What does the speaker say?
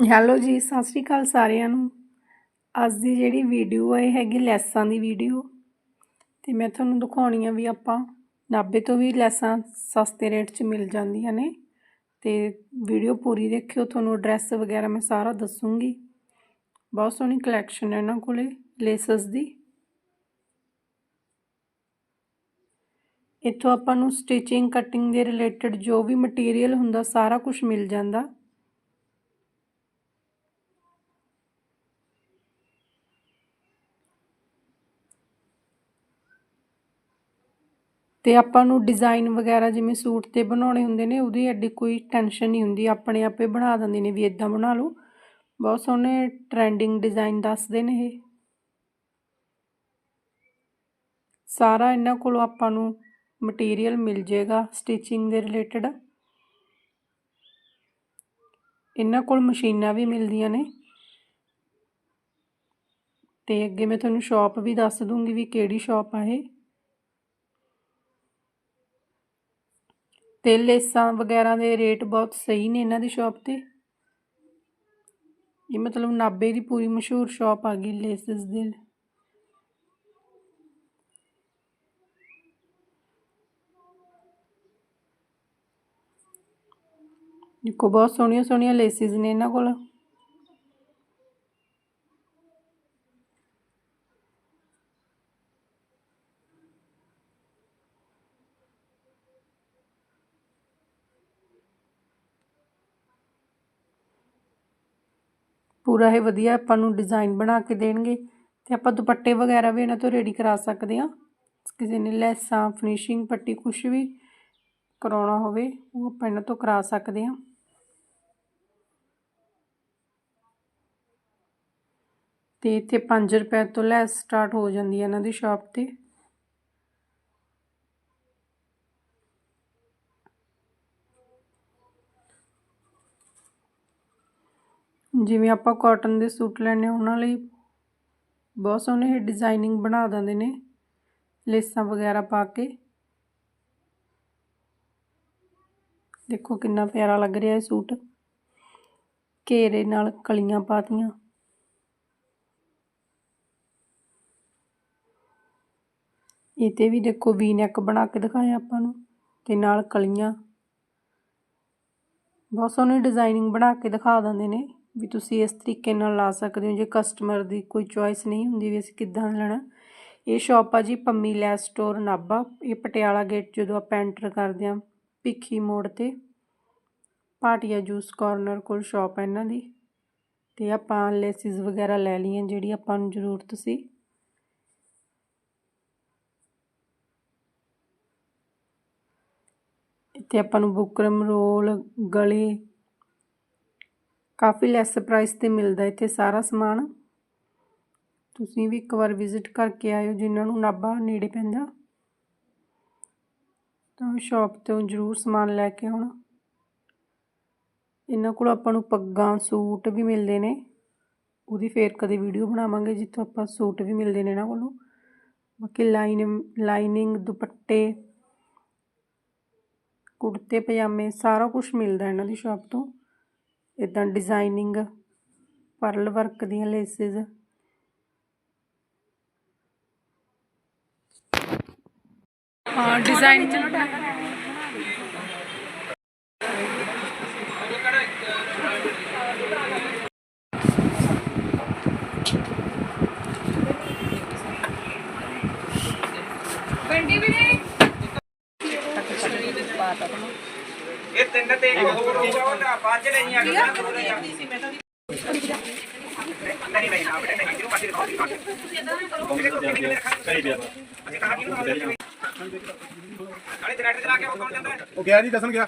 Hello ਜੀ, ਸਤਿ ਸ਼੍ਰੀ ਅਕਾਲ ਸਾਰਿਆਂ ਨੂੰ। ਅੱਜ ਦੀ ਜਿਹੜੀ ਵੀਡੀਓ ਹੈ ਇਹ ਹੈਗੀ ਲੈਸਾਂ ਦੀ ਵੀਡੀਓ ਤੇ ਮੈਂ ਤੁਹਾਨੂੰ ਦਿਖਾਉਣੀ ਆ ਵੀ ਆਪਾਂ। ਨਾਭੇ ਤੋਂ ਵੀ ਲੈਸਾਂ ਸਸਤੇ ਰੇਟ 'ਚ ਮਿਲ ਜਾਂਦੀਆਂ ਨੇ। ਤੇ ਵੀਡੀਓ ਪੂਰੀ ਦੇਖਿਓ, ਤੁਹਾਨੂੰ ਐਡਰੈਸ ਵਗੈਰਾ ਮੈਂ ਸਾਰਾ ਦੱਸੂੰਗੀ। ਬਹੁਤ ਸੋਹਣੀ ਕਲੈਕਸ਼ਨ ਹੈ ਇਹਨਾਂ ਕੋਲੇ ਲੇਸਸ ਦੀ। ਇੱਥੋਂ ਆਪਾਂ ਨੂੰ ਸਟਿਚਿੰਗ ਕਟਿੰਗ ਦੇ ਰਿਲੇਟਡ ਜੋ ਵੀ ਮਟੀਰੀਅਲ ਹੁੰਦਾ, ਸਾਰਾ ਕੁਝ ਮਿਲ ਜਾਂਦਾ। ਤੇ ਆਪਾਂ ਨੂੰ ਡਿਜ਼ਾਈਨ ਵਗੈਰਾ ਜਿਵੇਂ ਸੂਟ ਤੇ ਬਣਾਉਣੇ ਹੁੰਦੇ ਨੇ, ਉਹਦੀ ਐਡੀ ਕੋਈ ਟੈਨਸ਼ਨ ਨਹੀਂ ਹੁੰਦੀ। ਆਪਣੇ ਆਪੇ ਬਣਾ ਦਿੰਦੇ ਨੇ ਵੀ ਇਦਾਂ ਬਣਾ ਲਓ। ਬਹੁਤ ਸੋਹਣੇ ਟ੍ਰੈਂਡਿੰਗ ਡਿਜ਼ਾਈਨ ਦੱਸਦੇ ਨੇ ਇਹ। ਸਾਰਾ ਇਹਨਾਂ ਕੋਲੋਂ ਆਪਾਂ ਨੂੰ ਮਟੀਰੀਅਲ ਮਿਲ ਜੇਗਾ ਸਟਿਚਿੰਗ ਦੇ ਰਿਲੇਟਡ ਇਹਨਾਂ ਕੋਲ ਮਸ਼ੀਨਾਂ ਵੀ ਮਿਲਦੀਆਂ ਨੇ। ਤੇ ਅੱਗੇ ਮੈਂ ਤੁਹਾਨੂੰ ਸ਼ਾਪ ਵੀ ਦੱਸ ਦੂੰਗੀ ਵੀ ਕਿਹੜੀ ਸ਼ਾਪ ਆ ਇਹ। ਤੇ ਲੇਸਾਂ ਵਗੈਰਾ ਦੇ ਰੇਟ ਬਹੁਤ ਸਹੀ ਨੇ ਇਹਨਾਂ ਦੀ ਸ਼ਾਪ ਤੇ। ਇਹ ਮਤਲਬ ਨਾਬੇ ਦੀ ਪੂਰੀ ਮਸ਼ਹੂਰ ਸ਼ਾਪ ਆ ਗਈ ਲੇਸਸ ਦੇ। ਦੇਖੋ ਬਹੁਤ ਸੋਹਣੀਆਂ ਸੋਹਣੀਆਂ ਲੇਸਿਸ ਨੇ ਇਹਨਾਂ ਕੋਲ। ਪੂਰਾ ਇਹ ਵਧੀਆ, ਆਪਾਂ ਨੂੰ ਡਿਜ਼ਾਈਨ ਬਣਾ ਕੇ ਦੇਣਗੇ ਤੇ ਆਪਾਂ ਦੁਪੱਟੇ ਵਗੈਰਾ ਵੀ ਇਹਨਾਂ ਤੋਂ ਰੈਡੀ ਕਰਾ ਸਕਦੇ ਹਾਂ। ਕਿਸੇ ਨੇ ਲੈਸਾਂ ਫਿਨਿਸ਼ਿੰਗ ਪੱਟੀ ਕੁਝ ਵੀ ਕਰਾਉਣਾ ਹੋਵੇ, ਉਹ ਆਪਾਂ ਇਹਨਾਂ ਤੋਂ ਕਰਾ ਸਕਦੇ ਹਾਂ। ਤੇ ਇੱਥੇ 5 ਰੁਪਏ ਤੋਂ ਲੈਸ ਸਟਾਰਟ ਹੋ ਜਾਂਦੀ ਹੈ ਇਹਨਾਂ ਦੀ ਸ਼ਾਪ ਤੇ। ਜਿਵੇਂ ਆਪਾਂ ਕਾਟਨ ਦੇ ਸੂਟ ਲੈਣੇ ਉਹਨਾਂ ਲਈ ਬਹੁਤ ਸੋਹਣੇ ਇਹ ਡਿਜ਼ਾਈਨਿੰਗ ਬਣਾ ਦਿੰਦੇ ਨੇ, ਲੇਸਾਂ ਵਗੈਰਾ ਪਾ ਕੇ। ਦੇਖੋ ਕਿੰਨਾ ਪਿਆਰਾ ਲੱਗ ਰਿਹਾ ਇਹ ਸੂਟ। ਘੇਰੇ ਨਾਲ ਕਲੀਆਂ ਪਾਤੀਆਂ। ਇਹ ਤੇ ਵੀ ਦੇਖੋ ਵੀ ਨੈਕ ਬਣਾ ਕੇ ਦਿਖਾਇਆ ਆਪਾਂ ਨੂੰ, ਤੇ ਨਾਲ ਕਲੀਆਂ। ਬਹੁਤ ਸੋਹਣੀ ਡਿਜ਼ਾਈਨਿੰਗ ਬਣਾ ਕੇ ਦਿਖਾ ਦਿੰਦੇ ਨੇ। ਵੀ ਤੁਸੀਂ ਇਸ ਤਰੀਕੇ ਨਾਲ ਲਾ ਸਕਦੇ ਹੋ, ਜੇ ਕਸਟਮਰ ਦੀ ਕੋਈ ਚੋਇਸ ਨਹੀਂ ਹੁੰਦੀ ਵੀ ਅਸੀਂ ਕਿੱਦਾਂ ਲੈਣਾ। ਇਹ ਸ਼ਾਪ ਆ ਜੀ ਪੰਮੀ ਲੈਸ ਸਟੋਰ ਨਾਭਾ, ਇਹ ਪਟਿਆਲਾ ਗੇਟ ਜਦੋਂ ਆਪਾਂ ਐਂਟਰ ਕਰਦੇ ਹਾਂ ਭਿੱਖੀ ਮੋੜ ਤੇ। ਪਾਟਿਆ ਜੂਸ ਕਾਰਨਰ ਕੋਲ ਸ਼ਾਪ ਹੈ ਇਹਨਾਂ ਦੀ। ਤੇ ਆਪਾਂ ਲੈਸਿਸ ਵਗੈਰਾ ਲੈ ਲਈਆਂ ਜਿਹੜੀ ਆਪਾਂ ਨੂੰ ਜ਼ਰੂਰਤ ਸੀ। ਇੱਥੇ ਆਪਾਂ ਨੂੰ ਬੁਕਰਮ ਰੋਲ, ਗਲੇ ਕਾਫੀ ਲੈਸ ਪ੍ਰਾਈਸ ਤੇ ਮਿਲਦਾ ਇੱਥੇ ਸਾਰਾ ਸਮਾਨ। ਤੁਸੀਂ ਵੀ ਇੱਕ ਵਾਰ ਵਿਜ਼ਿਟ ਕਰਕੇ ਆਇਓ, ਜਿਨ੍ਹਾਂ ਨੂੰ ਨਾਭਾ ਨੇੜੇ ਪੈਂਦਾ। ਤਾਂ ਸ਼ਾਪ ਤੋਂ ਜ਼ਰੂਰ ਸਮਾਨ ਲੈ ਕੇ ਆਉਣਾ। ਇਹਨਾਂ ਕੋਲ ਆਪਾਂ ਨੂੰ ਪੱਗਾਂ, ਸੂਟ ਵੀ ਮਿਲਦੇ ਨੇ। ਉਹਦੀ ਫੇਰ ਕਦੇ ਵੀਡੀਓ ਬਣਾਵਾਂਗੇ, ਜਿੱਥੋਂ ਆਪਾਂ ਸੂਟ ਵੀ ਮਿਲਦੇ ਨੇ ਇਹਨਾਂ ਕੋਲੋਂ। ਬਾਕੀ ਲਾਈਨ ਲਾਈਨਿੰਗ ਦੁਪੱਟੇ, ਕੁੜਤੇ, ਪਜਾਮੇ, ਸਾਰਾ ਕੁਝ ਮਿਲਦਾ ਇਹਨਾਂ ਦੀ ਸ਼ਾਪ ਤੋਂ। ਇਦਾਂ ਡਿਜ਼ਾਈਨਿੰਗ ਪਰਲ ਵਰਕ ਦੀਆਂ ਲੇਸਿਸ ਹਾਂ ਡਿਜ਼ਾਈਨ ਨਹੀਂ। ਇਹ ਤਿੰਨ ਤੇ ਇੱਕ ਹੋਰ ਹੋਊਗਾ ਉਹ ਤਾਂ ਬਾਅਦ ਚ ਨਹੀਂ ਆ ਗਿਆ ਨਹੀਂ ਨਹੀਂ ਨਾ ਬੇਟੇ ਨਹੀਂ ਜਿਹਨੂੰ ਪਾਸੇ ਦਿਖਾਓ ਨਾਲੇ ਜਨਰੇਟਰ ਚਲਾ ਕੇ ਉਹ ਕੌਣ ਜਾਂਦਾ ਹੈ? ਉਹ ਗਿਆ ਜੀ ਦੱਸਣ ਗਿਆ।